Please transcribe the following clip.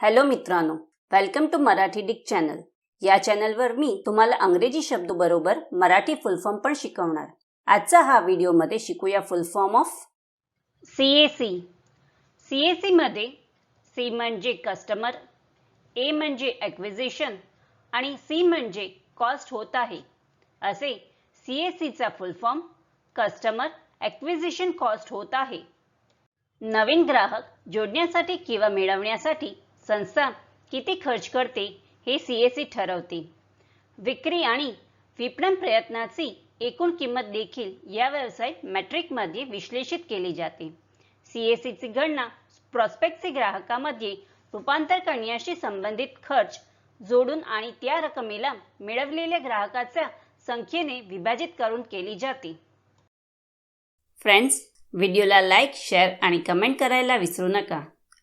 Hello मित्रांनो welcome to Marathi डिक channel या चॅनलवर मी तुम्हाला अंग्रेजी शब्द बरोबर मराठी फुलफॉर्म पण शिकवणार. आजचा हा व्हिडिओमध्ये शिकूया full form of C A C C A सीमध्ये सी म्हणजे कस्टमर ए म्हणजे ॲक्विजिशन आणि सी म्हणजे कॉस्ट होत आहे. असे सी ए सीचा फुलफॉर्म कस्टमर ॲक्विजिशन कॉस्ट होत आहे. नवीन ग्राहक जोडण्यासाठी किंवा मिळवण्यासाठी संस्था किती खर्च करते हे सी एस सी ठरवते. विक्री आणि विपणन प्रयत्नाची एकूण किंमत देखील या व्यवसाय मॅट्रिकमध्ये विश्लेषित केली जाते. सी एस सीची गणना प्रॉस्पेक्टचे ग्राहकामध्ये रूपांतर करण्याशी संबंधित खर्च जोडून आणि त्या रकमेला मिळवलेल्या ग्राहकाच्या संख्येने विभाजित करून केली जाते. फ्रेंड्स व्हिडिओला लाईक शेअर आणि कमेंट करायला विसरू नका.